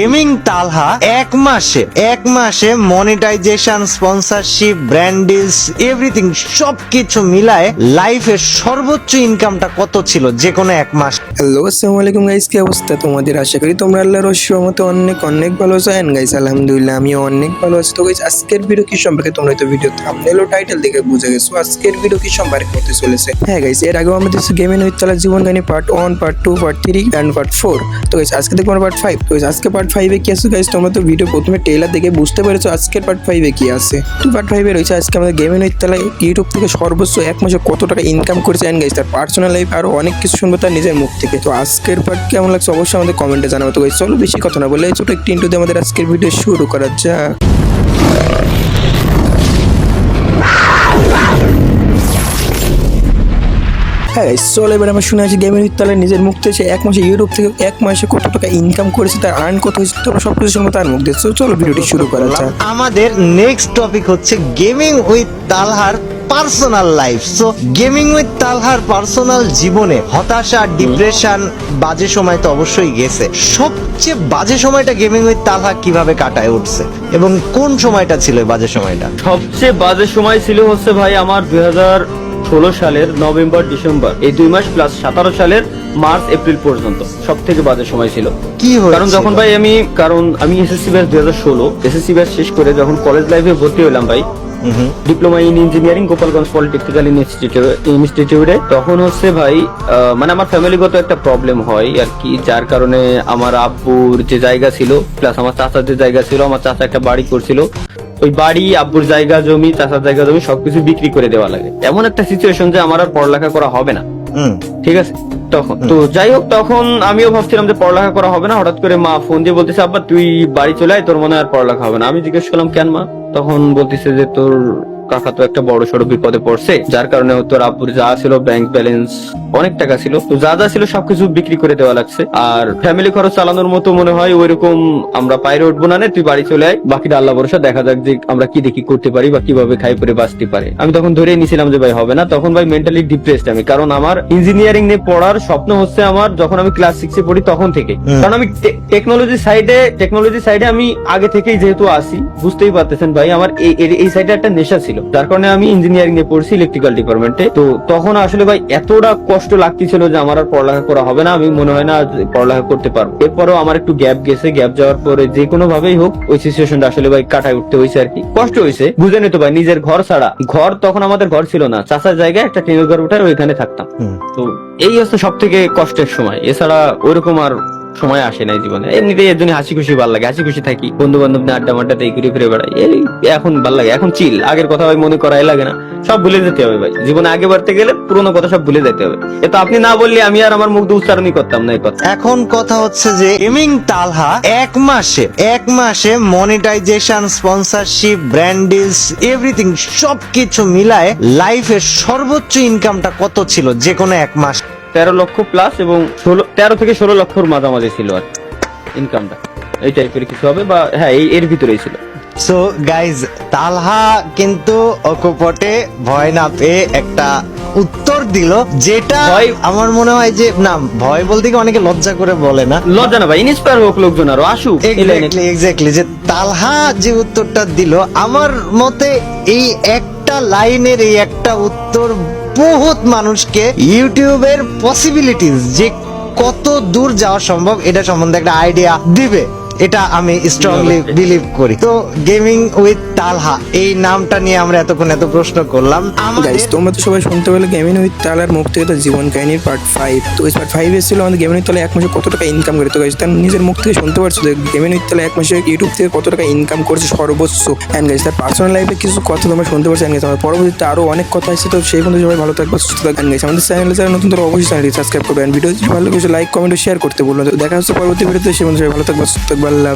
Gaming তালহা এক মাসে এক মাসে monetization sponsorship brand deals everything সবকিছু মিলায় লাইফের সর্বোচ্চ ইনকামটা কত ছিল যে কোনো এক মাস? হ্যালো আসসালামু আলাইকুম গাইস কি অবস্থা তোমাদের? আশা করি তোমরা আল্লাহর রহমতে অনেক অনেক ভালো আছো। এন্ড গাইস আলহামদুলিল্লাহ আমি অনেক ভালো আছি। তো গাইস আজকের ভিডিও কি সম্পর্কে তোমরা তো ভিডিও থাম্বনেল ও টাইটেল দেখে বুঝে গেছো। আজকের ভিডিও কি সম্পর্কে হতে চলেছে? হ্যাঁ গাইস এর আগেও আমাদের gaming with Talha Jibon part one part two part three and part four তো গাইস আজকে দেখব পার্ট ফাইভ তো guys, আজকে পার্ট ফাইভে কি আছে গাইজ তোমরা তো ভিডিও প্রথমে ট্রেলার দেখে বুঝতে পেরেছ আজকের পার্ট ফাইভে কি আছে। তো পার্ট ফাইভে রয়েছে আজকে আমাদের গেমিং তলায় তালা ইউটিউব থেকে সর্বোচ্চ এক মাসে কত টাকা ইনকাম করেছে অ্যান্ড গাইজ তার পার্সোনাল লাইফ আরও অনেক কিছু শুনব তার নিজের মুখ থেকে। তো আজকের পার্ট কেমন লাগছে অবশ্যই আমাদের কমেন্টে জানাব তো গাইজ চলো বেশি কথা না বলে ছোট একটি ইন্টু আমাদের আজকের ভিডিও শুরু করা যাক। হ্যাঁ চলো এবার আমরা শুনে আছি গেমের তাহলে নিজের মুখ থেকে সে এক মাসে ইউটিউব থেকে এক মাসে কত টাকা ইনকাম করেছে তার আর্ন কত হয়েছে তোমরা সব কিছু শুনব তার মুখ দিয়ে। চলো ভিডিওটি শুরু করা যাক। আমাদের নেক্সট টপিক হচ্ছে gaming with তালহার personal life so gaming with তালহার personal জীবনে হতাশা ডিপ্রেশন বাজে সময় তো অবশ্যই গেছে। সবচেয়ে বাজে সময়টা গেমিং উইথ তালহা কীভাবে কাটায় উঠছে? এবং কোন সময়টা ছিল বাজে সময়টা? সবচেয়ে বাজে সময় ছিল হচ্ছে ভাই আমার দুই হাজার ষোলো সালের নভেম্বর ডিসেম্বর। এই দুই মাস প্লাস সতেরো সালের মার্চ এপ্রিল পর্যন্ত। সব থেকে বাজে সময় ছিল। কি? কারণ যখন ভাই আমি কারণ আমি এসএসসি ব্যাচ দুই হাজার ষোলো এসএসসি ব্যাচ শেষ করে যখন কলেজ লাইফে ভর্তি হলাম ভাই diploma in engineering Gopalganj polytechnical ইনস্টিটিউটে তখন হচ্ছে ভাই মানে আমার ফ্যামিলিগত একটা প্রবলেম হয় আর কি যার কারণে আমার আব্বুর যে জায়গা ছিল প্লাস আমার চাচার যে জায়গা ছিল আমার চাচা একটা বাড়ি করছিল। ওই বাড়ি আব্বুর জায়গা জমি চাচার জায়গা জমি সবকিছু বিক্রি করে দেওয়া লাগে। এমন একটা সিচুয়েশন যে আমার আর পড়ালেখা করা হবে না। ঠিক আছে? তখন। তো যাই হোক তখন আমিও ভাবছিলাম যে পড়ালেখা করা হবে না। হঠাৎ করে মা ফোন দিয়ে বলতেছে আব্বা তুই বাড়ি চলে আয় তোর মনে হয় আর পড়ালেখা হবে না। আমি জিজ্ঞেস করলাম কেন মা? তখন বলতেছে যে তোর কাকা তো একটা বড় সড়ো বিপদে পড়ছে যার কারণে তোর আব্বুর যা ছিল ব্যাংক ব্যালেন্স অনেক টাকা ছিল। তো যা যা ছিল সবকিছু বিক্রি করে দেওয়া লাগছে। আর ফ্যামিলি খরচ চালানোর মতো মনে হয় ওইরকম আমরা বাইরে উঠবো না তুই বাড়ি চলে আয়। বাকিটা আল্লাহ ভরসা দেখা যাক যে আমরা কি দেখি করতে পারি বা কীভাবে খাই পরে বাঁচতে পারে। আমি তখন ধরে নিয়েছিলাম যে ভাই হবে না তখন ভাই মেন্টালি ডিপ্রেসড আমি। কারণ আমার ইঞ্জিনিয়ারিং নিয়ে পড়ার স্বপ্ন হচ্ছে আমার যখন আমি ক্লাস সিক্সে পড়ি তখন থেকে। কারণ আমি টেকনোলজি সাইডে টেকনোলজি সাইডে আমি আগে থেকেই যেহেতু আসি বুঝতেই পারতেছেন ভাই আমার এই সাইডে একটা নেশা ছিল। যার কারণে আমি ইঞ্জিনিয়ারিং নিয়ে পড়ছি ইলেকট্রিক্যাল ডিপার্টমেন্টে তো তখন আসলে ভাই এতটা কষ্ট লাগতেছিল যে আমার আর পড়ালেখা করা হবে না আমি মনে হয় না পড়ালেখা করতে পারব। এরপরও আমার একটু গ্যাপ গেছে গ্যাপ যাওয়ার পরে যে কোনো ভাবেই হোক ওই সিচুয়েশনটা আসলে ভাই কাটায় উঠতে হয়েছে আর কি। কষ্ট হয়েছে বুঝে নিতে ভাই নিজের ঘর ছাড়া। ঘর তখন আমাদের ঘর ছিল না চাষার জায়গায় একটা টিনের ঘর উঠায় ওইখানে থাকতাম। তো এই হচ্ছে সব থেকে কষ্টের সময়। এছাড়া ওইরকম আর সময় আসে নাই জীবনে। এমনিতেই এর জন্য হাসি খুশি ভালো লাগে হাসি খুশি থাকি। বন্ধু বান্ধব নিয়ে আড্ডা মাড্ডা ঘুরে ফিরে বেড়াই। এই এখন ভালো লাগে, এখন চিল আগের কথা ভাই মনে করাই লাগে না। সব ভুলে যেতে হবে ভাই। জীবনে আগে বাড়তে গেলে পুরোনো কথা সব ভুলে যেতে হবে। এ তো আপনি না বললে আমি আর আমার মুখ দিয়ে উচ্চারণই করতাম না এই কথা। এখন কথা হচ্ছে যে গেমিং তালহা এক মাসে এক মাসে monetization sponsorship brand deals everything সবকিছু মিলায় লাইফের সর্বোচ্চ ইনকামটা কত ছিল যে কোনো এক মাস? তেরো লক্ষ প্লাস এবং ষোলো তেরো থেকে ষোলো লক্ষর মাঝামাঝি ছিল আর ইনকামটা এই টাইপের কিছু হবে বা হ্যাঁ এই এর ভিতরেই ছিল। সো গাইজ তালহা কিন্তু অকপটে ভয় না পেয়ে একটা উত্তর দিল যেটা আমার মনে হয় যে না ভয় বলতে কি অনেকে লজ্জা করে বলে না। লজ্জা না ভাই ইন্সপায়ার হোক লোকজন আরও আসুক এক্স্যাক্টলি এক্স্যাক্টলি যে তালহা যে উত্তরটা দিল আমার মতে এই একটা লাইনের এই একটা উত্তর বহুত মানুষকে ইউটিউবের পসিবিলিটিস যে কত দূর যাওয়া সম্ভব এটা সম্বন্ধে একটা আইডিয়া দিবে। এটা আমি স্ট্রংলি বিলিভ করি। তো গেমিং উইথ তালহা এই নামটা নিয়ে আমরা এতক্ষণ এত প্রশ্ন করলাম। গাইস তোমরা তো সবাই শুনতে পেলে গেমিং উইথ তালার মুখ থেকে তো জীবন কাহিনীর পার্ট ফাইভ তো এই পার্ট ফাইভ এসেছিল আমাদের গেমিং উইথ তালা এক মাসে কত টাকা ইনকাম করে। তো গাইস তার নিজের মুখ থেকে শুনতে পারছ যে গেমিং উইথ তালা এক মাসে ইউটিউব থেকে কত টাকা ইনকাম করেছে সর্বোচ্চ অ্যান্ড গাইস তার পার্সোনাল লাইফে কিছু কথা তোমরা শুনতে পারছ। অ্যান্ড গাইস আমার পরবর্তীতে আরও অনেক কথা আছে তো সেই পর্যন্ত সবাই ভালো থাকবে সুস্থ থাকবেন গাইস আমাদের চ্যানেলে যারা নতুন তারা অবশ্যই চ্যানেলটি সাবস্ক্রাইব করবেন ভিডিও ভালো লাগে লাইক কমেন্ট ও শেয়ার করতে বলবেন তো দেখা হচ্ছে পরবর্তী ভিডিওতে সেই পর্যন্ত সবাই ভালো থাকবে সুস্থ থাকবে। আল্লাহ